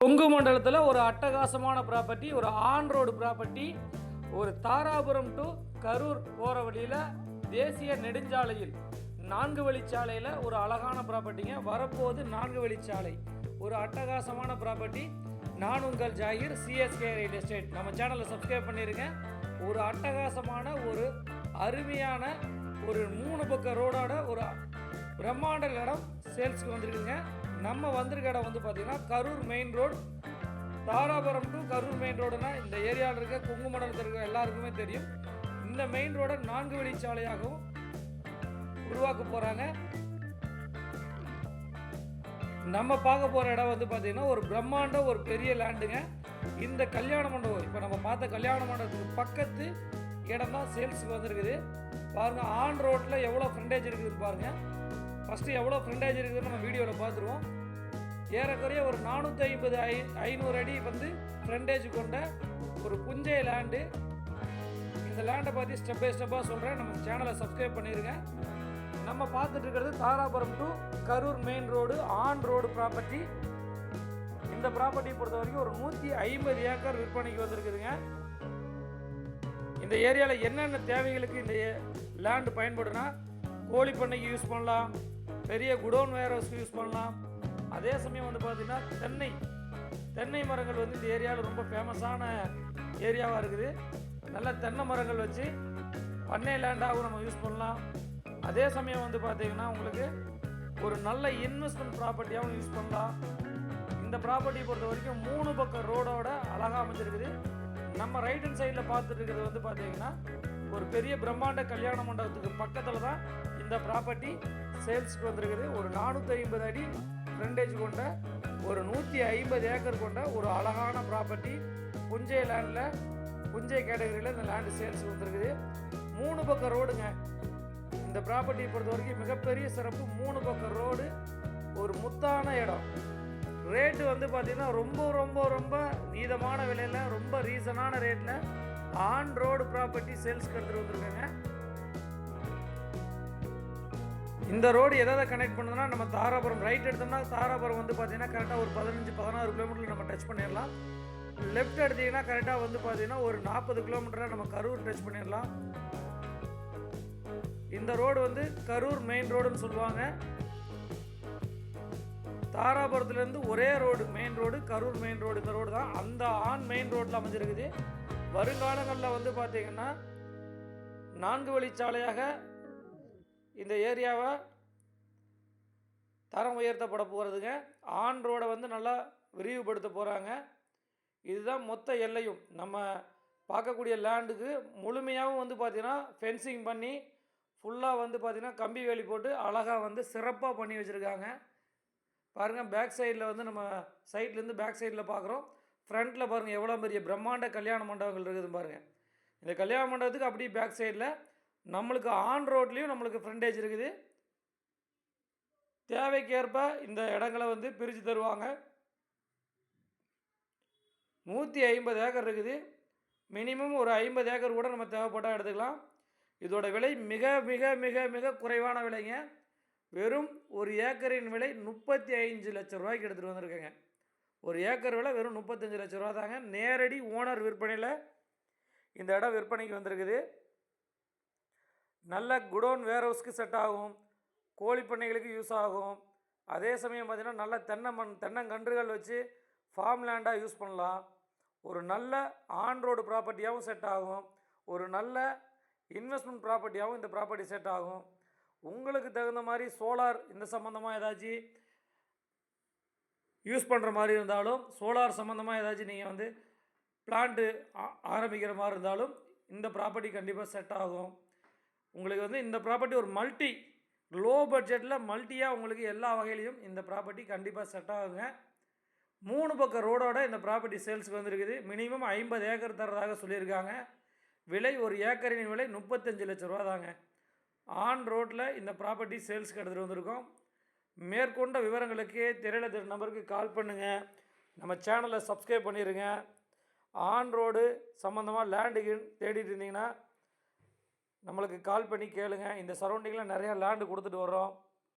கொங்கு மண்டலத்தில் ஒரு அட்டகாசமான ப்ராப்பர்ட்டி ஒரு ஆன் ரோடு ப்ராப்பர்ட்டி ஒரு தாராபுரம் டு கரூர் போகிற வழியில் தேசிய நெடுஞ்சாலையில் நான்கு வழிச்சாலையில் ஒரு அழகான ப்ராப்பர்ட்டிங்க வரப்போது நான்கு வழிச்சாலை. ஒரு அட்டகாசமான ப்ராப்பர்ட்டி நான் உங்கள் ஜாகிர் சிஎஸ்கே ரியல் எஸ்டேட் நம்ம சேனலை சப்ஸ்கிரைப் பண்ணிடுங்க ஒரு அட்டகாசமான ஒரு அருமையான ஒரு மூணு பக்க ரோடோட ஒரு பிரம்மாண்ட இடம் சேல்ஸ்க்கு வந்திருக்குங்க நம்ம வந்திருக்க இடம் வந்து பார்த்தீங்கன்னா Karur main road Dharapuram to Karur main ரோடுனா இந்த ஏரியாவில் இருக்க கொங்கு மண்டலத்தில் இருக்க எல்லாருக்குமே தெரியும். இந்த மெயின் ரோடை நான்கு வழிச்சாலையாகவும் உருவாக்க போகிறாங்க நம்ம பார்க்க போகிற இடம் வந்து பார்த்தீங்கன்னா ஒரு பிரம்மாண்ட ஒரு பெரிய லேண்டுங்க இந்த கல்யாண மண்டபம் இப்போ நம்ம பார்த்த கல்யாண மண்டபத்துக்கு பக்கத்து இடம் தான் சேல்ஸுக்கு வந்திருக்குது. பாருங்கள் ஆன் ரோட்டில் எவ்வளோ ஃப்ரண்டேஜ் இருக்குது பாருங்கள் ஃபஸ்ட்டு எவ்வளோ ஃப்ரண்டேஜ் இருக்குதுன்னு நம்ம வீடியோவில் பார்த்துருவோம். ஏறக்குறைய ஒரு நானூற்றி ஐம்பது ஐ ஐநூறு அடி வந்து ஃப்ரண்டேஜ் கொண்ட ஒரு புஞ்சை லேண்டு இந்த லேண்டை பற்றி ஸ்டெப் பை ஸ்டெப்பாக சொல்கிறேன் நம்ம சேனலை சப்ஸ்கிரைப் பண்ணிடுங்க நம்ம பார்த்துட்டு இருக்கிறது Dharapuram to Karur main road on road property இந்த ப்ராப்பர்ட்டியை பொறுத்த வரைக்கும் ஒரு நூற்றி ஐம்பது ஏக்கர் விற்பனைக்கு வந்திருக்குதுங்க. இந்த ஏரியாவில் என்னென்ன தேவைகளுக்கு இந்த லேண்டு பயன்படுனா கோழி பண்ணைக்கு யூஸ் பண்ணலாம். பெரிய குடோன் வேர் ஹவுஸ்க்கு யூஸ் பண்ணலாம். அதே சமயம் வந்து பார்த்திங்கன்னா தென்னை தென்னை மரங்கள் வந்து இந்த ஏரியாவில் ரொம்ப ஃபேமஸான ஏரியாவாக இருக்குது. நல்ல தென்னை மரங்கள் வச்சு பண்ணை லேண்டாகவும் நம்ம யூஸ் பண்ணலாம். அதே சமயம் வந்து பார்த்திங்கன்னா உங்களுக்கு ஒரு நல்ல இன்வெஸ்ட்மெண்ட் ப்ராப்பர்ட்டியாகவும் யூஸ் பண்ணலாம். இந்த ப்ராப்பர்ட்டியை பொறுத்த வரைக்கும் மூணு பக்கம் ரோடோட அழகாக அமைஞ்சிருக்குது. நம்ம ரைட் ஹேண்ட் சைடில் பார்த்துட்டு இருக்கிறது வந்து பார்த்திங்கன்னா ஒரு பெரிய பிரம்மாண்ட கல்யாண மண்டபத்துக்கு பக்கத்தில் தான் இந்த ப்ராப்பர்ட்டி சேல்ஸுக்கு வந்திருக்குது. ஒரு நானூற்றி ஐம்பது அடி ஃப்ரண்டேஜ் கொண்ட ஒரு நூற்றி ஐம்பது ஏக்கர் கொண்ட ஒரு அழகான ப்ராப்பர்ட்டி புஞ்சை லேண்டில் புஞ்சை கேட்டகரியில் இந்த லேண்டு சேல்ஸ் வந்திருக்குது. மூணு பக்கம் ரோடுங்க இந்த ப்ராப்பர்ட்டியை பொறுத்த வரைக்கும் மிகப்பெரிய சிறப்பு. மூணு பக்கம் ரோடு ஒரு முத்தான இடம். ரேட்டு வந்து பார்த்திங்கன்னா ரொம்ப ரொம்ப ரொம்ப நீதமான விலையில் ரொம்ப ரீசனான ரேட்டில் ஆன் ரோடு ப்ராப்பர்ட்டி சேல்ஸ்க்கு எடுத்துகிட்டு வந்திருக்காங்க. இந்த ரோடு எதை கனெக்ட் பண்ணுதுன்னா நம்ம தாராபுரம் ரைட் எடுத்தோம்னா தாராபுரம் வந்து பார்த்தீங்கன்னா கரெக்டாக ஒரு பதினஞ்சு பதினாறு கிலோமீட்டர் நம்ம டச் பண்ணிடலாம் லெஃப்ட் எடுத்தீங்கன்னா கரெக்டாக வந்து பார்த்தீங்கன்னா ஒரு நாற்பது கிலோமீட்டராக நம்ம கரூர் டச் பண்ணிடலாம் இந்த ரோடு வந்து கரூர் மெயின் ரோடுன்னு சொல்லுவாங்க. தாராபுரத்துலேருந்து ஒரே road main road Karur main road இந்த ரோடு தான் அந்த ஆன் மெயின் ரோட்டில் அமைஞ்சிருக்குது. வருங்காலங்களில் வந்து பார்த்திங்கன்னா நான்கு வழிச்சாலையாக இந்த ஏரியாவை தரம் உயர்த்தப்பட போகிறதுங்க ஆன் ரோடை வந்து நல்லா விரிவுபடுத்த போகிறாங்க இதுதான் மொத்த எல்லையும். நம்ம பார்க்கக்கூடிய லேண்டுக்கு முழுமையாகவும் வந்து பார்த்திங்கன்னா ஃபென்சிங் பண்ணி ஃபுல்லாக வந்து பார்த்திங்கன்னா கம்பி வேலி போட்டு அழகாக வந்து சிறப்பாக பண்ணி வச்சுருக்காங்க. பாருங்கள் பேக் சைடில் வந்து நம்ம சைட்லேருந்து பேக் சைடில் பார்க்குறோம் ஃப்ரண்ட்டில் பாருங்கள் எவ்வளோ பெரிய பிரம்மாண்ட கல்யாண மண்டபங்கள் இருக்குது பாருங்கள் இந்த கல்யாண மண்டபத்துக்கு அப்படியே பேக் சைடில் நம்மளுக்கு ஆன் ரோட்லேயும் நம்மளுக்கு ஃப்ரண்டேஜ் இருக்குது. தேவைக்கேற்ப இந்த இடங்களை வந்து பிரித்து தருவாங்க. நூற்றி ஐம்பது ஏக்கர் இருக்குது. மினிமம் ஒரு ஐம்பது ஏக்கர் கூட நம்ம தேவைப்பட்டால் எடுத்துக்கலாம். இதோட விலை மிக மிக மிக மிக குறைவான விலைங்க. வெறும் ஒரு ஏக்கரின் விலை முப்பத்தி ஐந்து லட்சம் ரூபாய்க்கு எடுத்துகிட்டு வந்திருக்கேங்க. ஒரு ஏக்கர் விலை வெறும் முப்பத்தஞ்சு லட்ச ரூபா தாங்க நேரடி ஓனர் விற்பனையில் இந்த இடம் விற்பனைக்கு வந்திருக்குது. நல்ல குடோன் வேர் ஹவுஸ்க்கு செட் ஆகும். கோழி பண்ணைகளுக்கு யூஸ் ஆகும். அதே சமயம் பார்த்திங்கன்னா நல்ல தென்னை மண் தென்னங்கன்றுகள் வச்சு ஃபார்ம் லேண்டாக யூஸ் பண்ணலாம். ஒரு நல்ல ஆன் ரோடு ப்ராப்பர்ட்டியாகவும் செட் ஆகும். ஒரு நல்ல இன்வெஸ்ட்மெண்ட் ப்ராப்பர்ட்டியாகவும் இந்த ப்ராப்பர்ட்டி செட் ஆகும். உங்களுக்கு தகுந்த மாதிரி சோலார் இந்த சம்மந்தமாக ஏதாச்சும் யூஸ் பண்ணுற மாதிரி இருந்தாலும் சோலார் சம்மந்தமாக ஏதாச்சும் நீங்கள் வந்து பிளான்ட்டு ஆரம்பிக்கிற மாதிரி இருந்தாலும் இந்த ப்ராப்பர்ட்டி கண்டிப்பாக செட் ஆகும். உங்களுக்கு வந்து இந்த ப்ராப்பர்ட்டி ஒரு மல்டி லோ பட்ஜெட்டில் மல்டியாக உங்களுக்கு எல்லா வகையிலையும் இந்த ப்ராப்பர்ட்டி கண்டிப்பாக செட் ஆகுங்க. மூணு பக்கம் ரோடோட இந்த ப்ராப்பர்ட்டி சேல்ஸுக்கு வந்திருக்குது. மினிமம் ஐம்பது ஏக்கர் தரதாக சொல்லியிருக்காங்க. விலை ஒரு ஏக்கரின் விலை முப்பத்தஞ்சு லட்ச ரூபா தாங்க ஆன் ரோட்டில் இந்த ப்ராப்பர்ட்டி சேல்ஸ்க்கு எடுத்துகிட்டு வந்திருக்கோம். மேற்கொண்ட விவரங்களுக்கு திரையில திரு நம்பருக்கு கால் பண்ணுங்கள் நம்ம சேனலை சப்ஸ்கிரைப் பண்ணிடுங்க ஆன் ரோடு சம்மந்தமாக லேண்டுக்கு தேடிட்டு இருந்தீங்கன்னா நம்மளுக்கு கால் பண்ணி கேளுங்கள் இந்த சரௌண்டிங்கில் நிறையா லேண்டு கொடுத்துட்டு வர்றோம்.